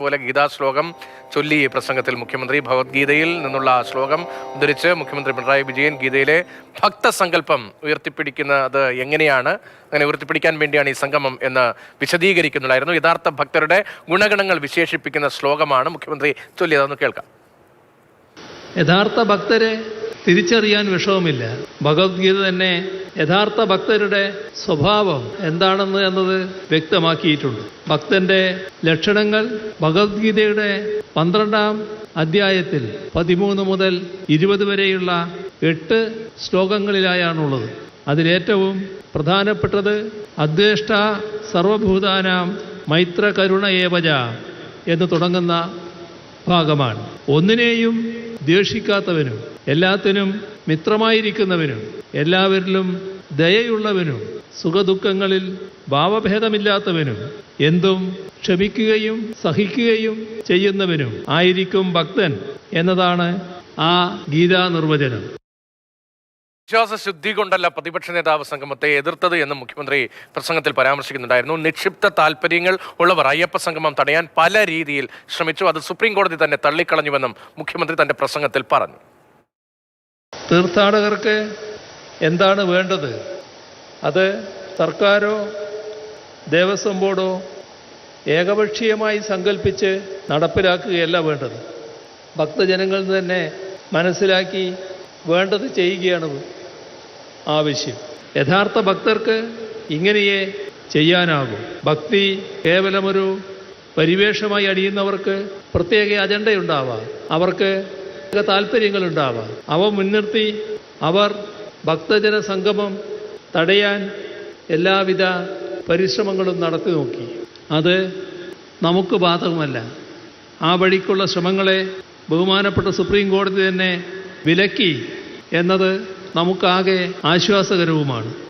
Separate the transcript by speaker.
Speaker 1: പോലെ ഗീതാ ശ്ലോകം ചൊല്ലി പ്രസംഗത്തിൽ മുഖ്യമന്ത്രി ഭഗവത്ഗീതയിൽ നിന്നുള്ള ശ്ലോകം ഉദ്ധരിച്ച് മുഖ്യമന്ത്രി പിണറായി വിജയൻ ഗീതയിലെ ഭക്തസങ്കല്പം ഉയർത്തിപ്പിടിക്കുന്നത് എങ്ങനെയാണ്? അങ്ങനെ ഉയർത്തിപ്പിടിക്കാൻ വേണ്ടിയാണ് ഈ സംഗമം എന്ന് വിശദീകരിക്കുന്നുണ്ടായിരുന്നു. യഥാർത്ഥ ഭക്തരുടെ ഗുണഗണങ്ങൾ വിശേഷിപ്പിക്കുന്ന ശ്ലോകമാണ് മുഖ്യമന്ത്രി ചൊല്ലിയതെന്ന് കേൾക്കാം.
Speaker 2: യഥാർത്ഥ ഭക്തരെ തിരിച്ചറിയാൻ വിഷമമില്ല. ഭഗവത്ഗീത തന്നെ യഥാർത്ഥ ഭക്തരുടെ സ്വഭാവം എന്താണെന്ന് എന്നത് വ്യക്തമാക്കിയിട്ടുണ്ട്. ഭക്തന്റെ ലക്ഷണങ്ങൾ ഭഗവത്ഗീതയുടെ പന്ത്രണ്ടാം അധ്യായത്തിൽ പതിമൂന്ന് മുതൽ ഇരുപത് വരെയുള്ള എട്ട് ശ്ലോകങ്ങളിലായാണുള്ളത്. അതിലേറ്റവും പ്രധാനപ്പെട്ടത് അദ്വേഷ്ട സർവഭൂതാനാം മൈത്ര കരുണ ഏവജ എന്ന് തുടങ്ങുന്ന ഭാഗമാണ്. ഒന്നിനെയും ദ്വേഷിക്കാത്തവനും എല്ലാത്തിനും മിത്രമായിരിക്കുന്നവനും എല്ലാവരിലും ദയയുള്ളവനും സുഖദുഃഖങ്ങളിൽ ഭാവഭേദമില്ലാത്തവനും എന്തും ക്ഷമിക്കുകയും സഹിക്കുകയും ചെയ്യുന്നവനും ആയിരിക്കും ഭക്തൻ എന്നതാണ് ആ ഗീതാ നിർവചനം
Speaker 1: വിശ്വാസ ശുദ്ധി കൊണ്ടല്ല പ്രതിപക്ഷ നേതാവ് സംഗമത്തെ എതിർത്തത് എന്ന് മുഖ്യമന്ത്രി പ്രസംഗത്തിൽ പരാമർശിക്കുന്നുണ്ടായിരുന്നു. നിക്ഷിപ്ത താല്പര്യങ്ങൾ ഉള്ളവർ അയ്യപ്പ സംഗമം തടയാൻ പല രീതിയിൽ ശ്രമിച്ചു. അത് സുപ്രീം കോടതി തന്നെ തള്ളിക്കളഞ്ഞുവെന്നും മുഖ്യമന്ത്രി തന്റെ പ്രസംഗത്തിൽ പറഞ്ഞു.
Speaker 2: തീർത്ഥാടകർക്ക് എന്താണ് വേണ്ടത്? അത് സർക്കാരോ ദേവസ്വം ബോർഡോ ഏകപക്ഷീയമായി സങ്കല്പിച്ച് നടപ്പിലാക്കുകയല്ല വേണ്ടത്. ഭക്തജനങ്ങൾ തന്നെ മനസ്സിലാക്കി വേണ്ടത് ചെയ്യുകയാണ് ആവശ്യം. യഥാർത്ഥ ഭക്തർക്ക് ഇങ്ങനെയേ ചെയ്യാനാകും. ഭക്തി കേവലമൊരു പരിവേഷമായി അടിയുന്നവർക്ക് പ്രത്യേക അജണ്ടയുണ്ടാവാം. അവർക്ക് താല്പര്യങ്ങളുണ്ടാവാം. അവ മുൻനിർത്തി അവർ ഭക്തജന സംഗമം തടയാൻ എല്ലാവിധ പരിശ്രമങ്ങളും നടത്തി നോക്കി. അത് നമുക്ക് ബാധകമല്ല. ആ വഴിക്കുള്ള ശ്രമങ്ങളെ ബഹുമാനപ്പെട്ട സുപ്രീം കോടതി തന്നെ വിലക്കി എന്നത് നമുക്കാകെ ആശ്വാസകരവുമാണ്.